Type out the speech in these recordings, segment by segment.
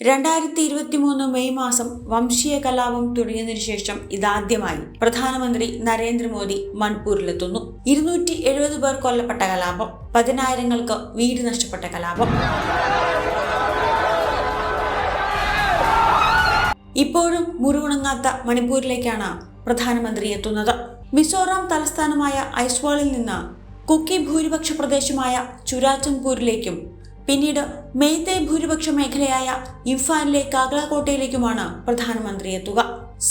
രണ്ടായിരത്തി ഇരുപത്തി മൂന്ന് മെയ് മാസം വംശീയ കലാപം തുടങ്ങിയതിനു ശേഷം ഇതാദ്യമായി പ്രധാനമന്ത്രി നരേന്ദ്രമോദി മൺപൂരിലെത്തുന്നു. ഇരുന്നൂറ്റി എഴുപത് പേർ കൊല്ലപ്പെട്ട കലാപം പതിനായിരങ്ങൾക്ക് വീട് നഷ്ടപ്പെട്ട കലാപം. ഇപ്പോഴും മുറിവുണങ്ങാത്ത മണിപ്പൂരിലേക്കാണ് പ്രധാനമന്ത്രി എത്തുന്നത്. മിസോറാം തലസ്ഥാനമായ ഐസ്വാളിൽ നിന്ന് കുക്കി ഭൂരിപക്ഷ പ്രദേശമായ ചുരാചന്ദ്പൂരിലേക്കും പിന്നീട് മെയ്തേ ഭൂരിപക്ഷ മേഖലയായ ഇംഫാലിലെ കാഗ്ലാകോട്ടയിലേക്കുമാണ് പ്രധാനമന്ത്രി എത്തുക.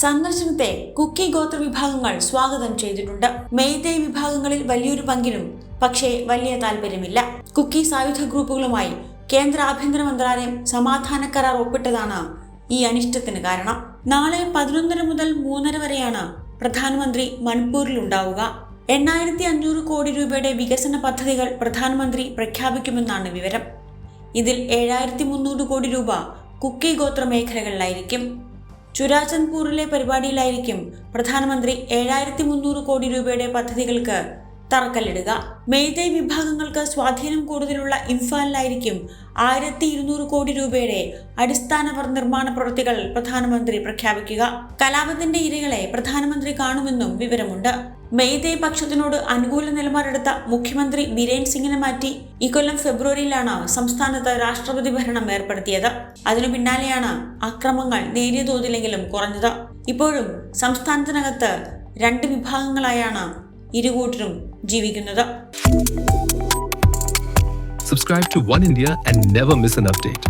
സന്ദർശനത്തെ കുക്കി ഗോത്ര വിഭാഗങ്ങൾ സ്വാഗതം ചെയ്തിട്ടുണ്ട്. മെയ്തേ വിഭാഗങ്ങളിൽ വലിയൊരു പങ്കിലും പക്ഷേ വലിയ താല്പര്യമില്ല. കുക്കി സായുധ ഗ്രൂപ്പുകളുമായി കേന്ദ്ര ആഭ്യന്തര മന്ത്രാലയം സമാധാന കരാർ ഒപ്പിട്ടതാണ് ഈ അനിഷ്ടത്തിന് കാരണം. നാളെ പതിനൊന്നര മുതൽ മൂന്നര വരെയാണ് പ്രധാനമന്ത്രി മണിപ്പൂരിൽ ഉണ്ടാവുക. എണ്ണായിരത്തി അഞ്ഞൂറ് കോടി രൂപയുടെ വികസന പദ്ധതികൾ പ്രധാനമന്ത്രി പ്രഖ്യാപിക്കുമെന്നാണ് വിവരം. ഇതിൽ ഏഴായിരത്തി മുന്നൂറ് കോടി രൂപ കുക്കി ഗോത്ര മേഖലകളിലായിരിക്കും. ചുരാചന്ദ്പൂരിലെ പരിപാടിയിലായിരിക്കും പ്രധാനമന്ത്രി ഏഴായിരത്തി മുന്നൂറ് കോടി രൂപയുടെ പദ്ധതികൾക്ക് തറക്കല്ലിടുക. മെയ്തേ വിഭാഗങ്ങൾക്ക് സ്വാധീനം കൂടുതലുള്ള ഇംഫാലിലായിരിക്കും ആയിരത്തി ഇരുന്നൂറ് കോടി രൂപയുടെ അടിസ്ഥാന നിർമ്മാണ പ്രവൃത്തികൾ പ്രധാനമന്ത്രി പ്രഖ്യാപിക്കുക. കലാപത്തിന്റെ ഇരകളെ പ്രധാനമന്ത്രി കാണുമെന്നും വിവരമുണ്ട്. മെയ്തേ പക്ഷത്തിനോട് അനുകൂല നിലപാടെടുത്ത മുഖ്യമന്ത്രി ബിരേൻ സിംഗിനെ മാറ്റി ഇക്കൊല്ലം ഫെബ്രുവരിയിലാണ് സംസ്ഥാനത്ത് രാഷ്ട്രപതി ഭരണം ഏർപ്പെടുത്തിയത്. അതിനു പിന്നാലെയാണ് അക്രമങ്ങൾ നേരിയ തോതിലെങ്കിലും കുറഞ്ഞത്. ഇപ്പോഴും സംസ്ഥാനത്തിനകത്ത് രണ്ട് വിഭാഗങ്ങളായാണ് ഇരുകൂട്ടരും ജീവിക്കുന്നത് Subscribe to One India and never miss an update.